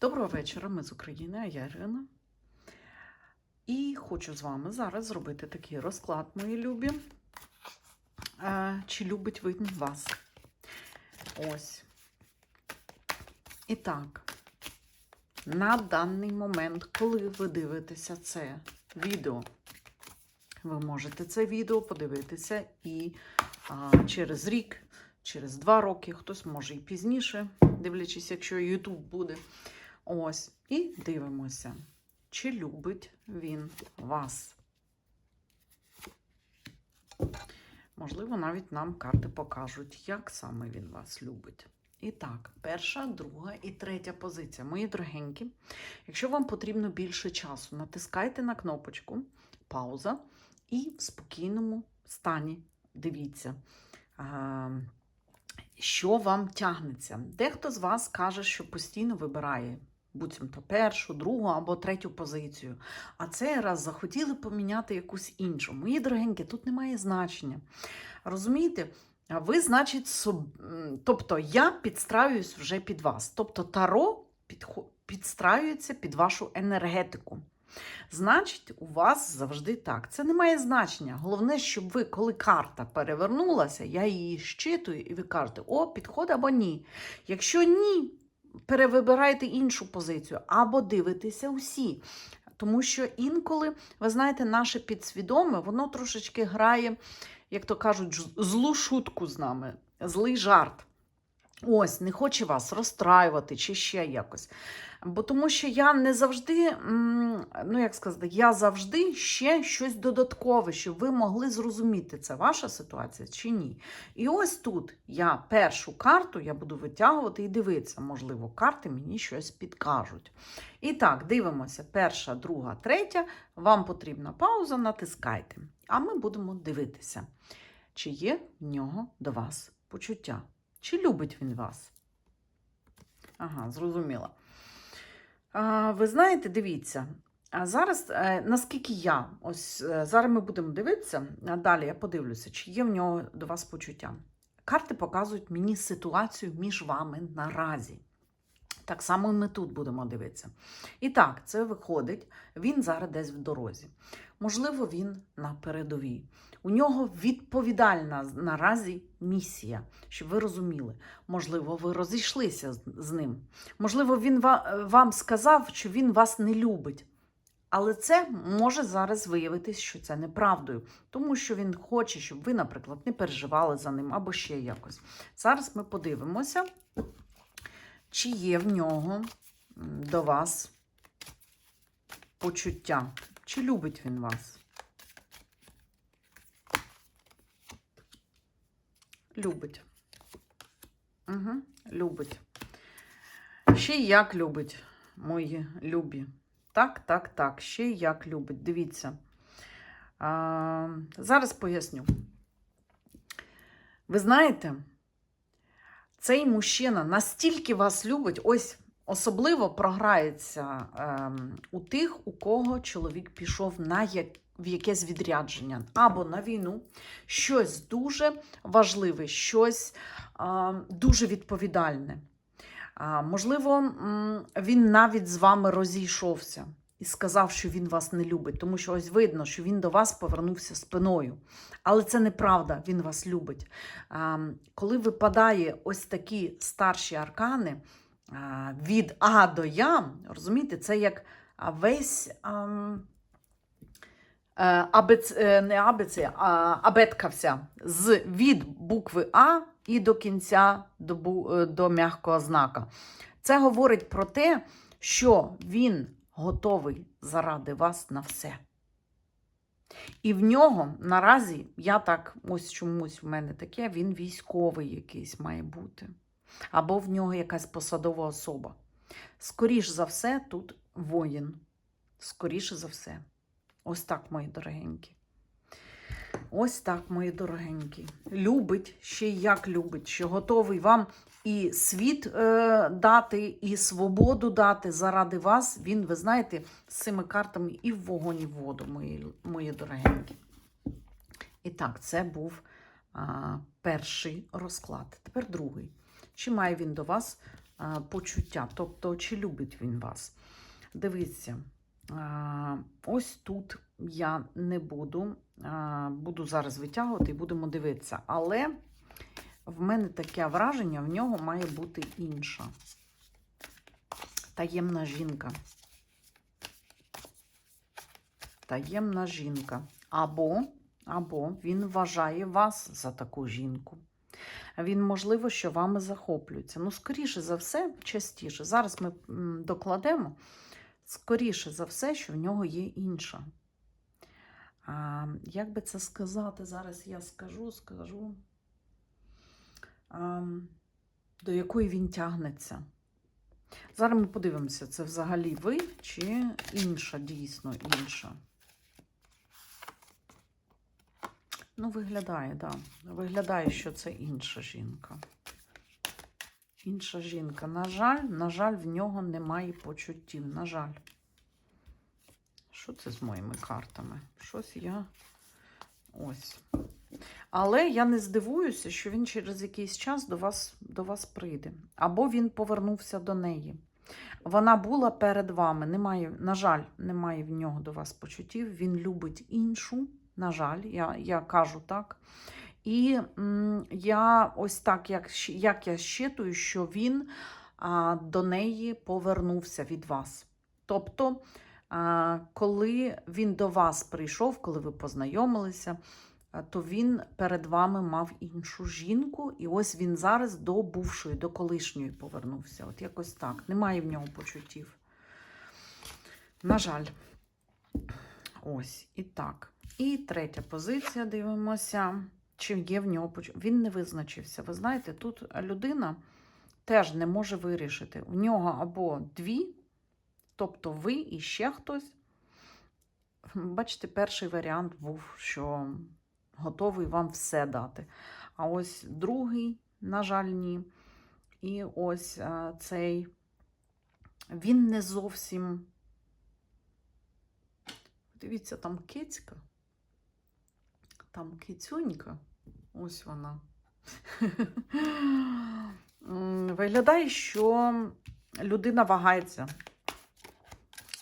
Доброго вечора, ми з України, а я Ірина. І хочу з вами зараз зробити такий розклад, мої любі. Чи любить він вас? Ось. І так, на даний момент, коли ви дивитеся це відео, ви можете це відео подивитися і а, через рік, через два роки, хтось може і пізніше, дивлячись, якщо YouTube буде. Ось, і дивимося, чи любить він вас. Можливо, навіть нам карти покажуть, як саме він вас любить. І так, перша, друга і третя позиція. Мої дорогенькі, якщо вам потрібно більше часу, натискайте на кнопочку пауза і в спокійному стані дивіться, що вам тягнеться. Дехто з вас каже, що постійно вибирає буцімто першу, другу або третю позицію. А цей раз захотіли поміняти якусь іншу. Мої дорогенькі, тут немає значення. Розумієте? А ви, значить, тобто я підстраююсь вже під вас. Тобто таро підстраюється під вашу енергетику. Значить, у вас завжди так. Це не має значення. Головне, щоб ви, коли карта перевернулася, я її щитую, і ви кажете, о, підходить або ні. Якщо ні, перевибирайте іншу позицію або дивитеся усі. Тому що інколи, ви знаєте, наше підсвідоме, воно трошечки грає, як то кажуть, злу шутку з нами, злий жарт. Ось, не хоче вас розстраювати чи ще якось. Бо тому що я не завжди, ну як сказати, я завжди ще щось додаткове, щоб ви могли зрозуміти, це ваша ситуація чи ні. І ось тут я першу карту я буду витягувати і дивитися. Можливо, карти мені щось підкажуть. І так, дивимося: перша, друга, третя. Вам потрібна пауза, натискайте. А ми будемо дивитися, чи є в нього до вас почуття. Чи любить він вас? Ага, зрозуміла. А, ви знаєте, дивіться, а зараз, е, наскільки я, ось е, зараз ми будемо дивитися, а далі я подивлюся, чи є в нього до вас почуття. Карти показують мені ситуацію між вами наразі. Так само ми тут будемо дивитися. І так, це виходить, він зараз десь в дорозі. Можливо, він на передовій. У нього відповідальна наразі місія, щоб ви розуміли. Можливо, ви розійшлися з ним. Можливо, він вам сказав, що він вас не любить. Але це може зараз виявитись, що це неправдою, тому що він хоче, щоб ви, наприклад, не переживали за ним або ще якось. Зараз ми подивимося, чи є в нього до вас почуття, чи любить він вас. Любить. Угу, любить. Ще як любить, мої любі. Так, так, так, ще як любить. Дивіться. А, зараз поясню. Ви знаєте, цей мужчина настільки вас любить, ось особливо програється ем, у тих, у кого чоловік пішов на як, в якесь відрядження або на війну, щось дуже важливе, щось а, дуже відповідальне. Можливо, він навіть з вами розійшовся і сказав, що він вас не любить, тому що ось видно, що він до вас повернувся спиною. Але це неправда, він вас любить. Коли випадає ось такі старші аркани від А до Я, розумієте, це як весь. е, абец, е, не абец, а абетка вся з від букви А і до кінця до, е, до м'якого знака. Це говорить про те, що він готовий заради вас на все. І в нього наразі, я так, ось чомусь в мене таке, він військовий якийсь має бути. Або в нього якась посадова особа. Скоріше за все, тут воїн. Скоріше за все. Ось так, мої дорогенькі. Ось так, мої дорогенькі. Любить, ще як любить, що готовий вам і світ е, дати, і свободу дати заради вас. Він, ви знаєте, з цими картами і в вогонь, і в воду, мої, мої дорогенькі. І так, це був а, перший розклад. Тепер другий. Чи має він до вас е, почуття. Тобто, чи любить він вас. Дивіться, е, ось тут я не буду. Буду зараз витягувати і будемо дивитися. Але в мене таке враження, в нього має бути інша. Таємна жінка. Таємна жінка. Або, або він вважає вас за таку жінку. Він, можливо, що вами захоплюється. Ну, скоріше за все, частіше. Зараз ми докладемо. Скоріше за все, що в нього є інша. А, як би це сказати? Зараз я скажу, скажу, а, до якої він тягнеться. Зараз ми подивимося, це взагалі ви чи інша, дійсно інша. Ну, виглядає, так. Да. Виглядає, що це інша жінка. Інша жінка. На жаль, на жаль, в нього немає почуттів. На жаль. Що це з моїми картами? Щось я. Ось. Але я не здивуюся, що він через якийсь час до вас, до вас прийде. Або він повернувся до неї. Вона була перед вами. Немає, на жаль, немає в нього до вас почуттів. Він любить іншу. На жаль, я, я кажу так. І я ось так, як, як я щитую, що він а, до неї повернувся від вас. Тобто, а, коли він до вас прийшов, коли ви познайомилися, то він перед вами мав іншу жінку, і ось він зараз до бувшої, до колишньої повернувся. От якось так. Немає в нього почуттів. На жаль. Ось, і так. І третя позиція, дивимося, чи є в нього почуття. Він не визначився. Ви знаєте, тут людина теж не може вирішити. У нього або дві, тобто ви і ще хтось. Бачите, перший варіант був, що готовий вам все дати. А ось другий, на жаль, ні. І ось а, цей він не зовсім. Дивіться, там кицька. Там кицюнька. Ось вона. Виглядає, що людина вагається.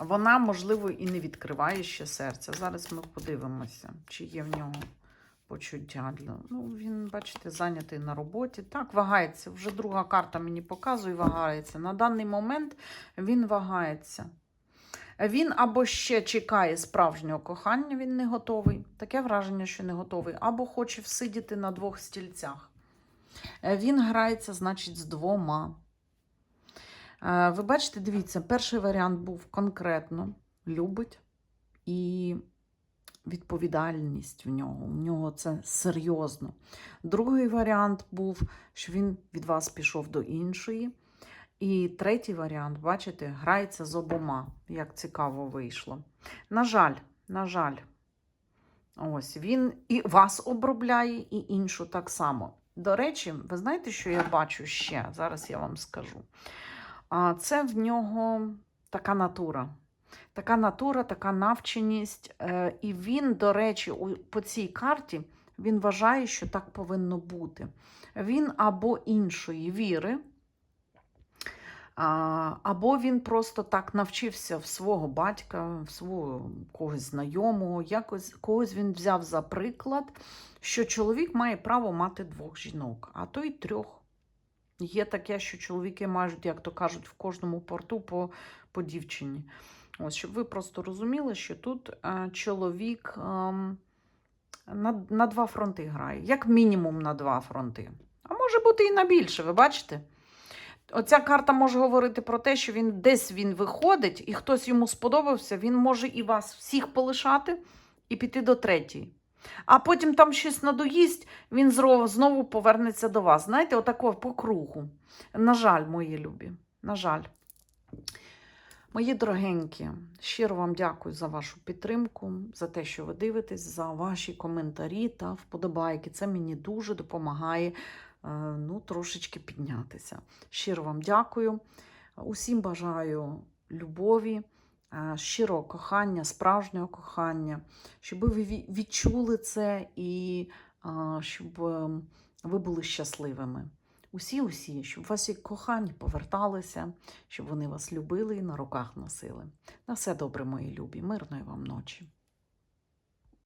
Вона, можливо, і не відкриває ще серця. Зараз ми подивимося, чи є в нього почуття. Ну, він, бачите, зайнятий на роботі. Так, вагається. Вже друга карта мені показує, вагається. На даний момент він вагається. Він або ще чекає справжнього кохання, він не готовий. Таке враження, що не готовий, або хоче всидіти на двох стільцях. Е, Він грається, значить, з двома. Е, Ви бачите, дивіться, перший варіант був конкретно любить і відповідальність в нього. У нього це серйозно. Другий варіант був, що він від вас пішов до іншої. І третій варіант, бачите, грається з обома. Як цікаво вийшло. На жаль, на жаль, ось він і вас обробляє, і іншу так само. До речі, ви знаєте, що я бачу ще? Зараз я вам скажу. Це в нього така натура. Така натура, така навченість. Е, І він, до речі, по цій карті він вважає, що так повинно бути. Він або іншої віри. Або він просто так навчився в свого батька, в свого когось знайомого, якось когось він взяв за приклад, що чоловік має право мати двох жінок, а то й трьох. Є таке, що чоловіки мають, як то кажуть, в кожному порту по, по дівчині. Ось, щоб ви просто розуміли, що тут е, чоловік е, на, на два фронти грає, як мінімум на два фронти. А може бути і на більше, ви бачите? Оця карта може говорити про те, що він десь він виходить, і хтось йому сподобався, він може і вас всіх полишати і піти до третьої. А потім там щось надоїсть, він знову повернеться до вас. Знаєте, отако по кругу. На жаль, мої любі. На жаль. Мої дорогенькі, щиро вам дякую за вашу підтримку, за те, що ви дивитесь, за ваші коментарі та вподобайки. Це мені дуже допомагає ну, трошечки піднятися. Щиро вам дякую. Усім бажаю любові, е, щирого кохання, справжнього кохання, щоб ви відчули це і е, щоб е, ви були щасливими. Усі-усі, щоб ваші кохані поверталися, щоб вони вас любили і на руках носили. На все добре, мої любі, мирної вам ночі.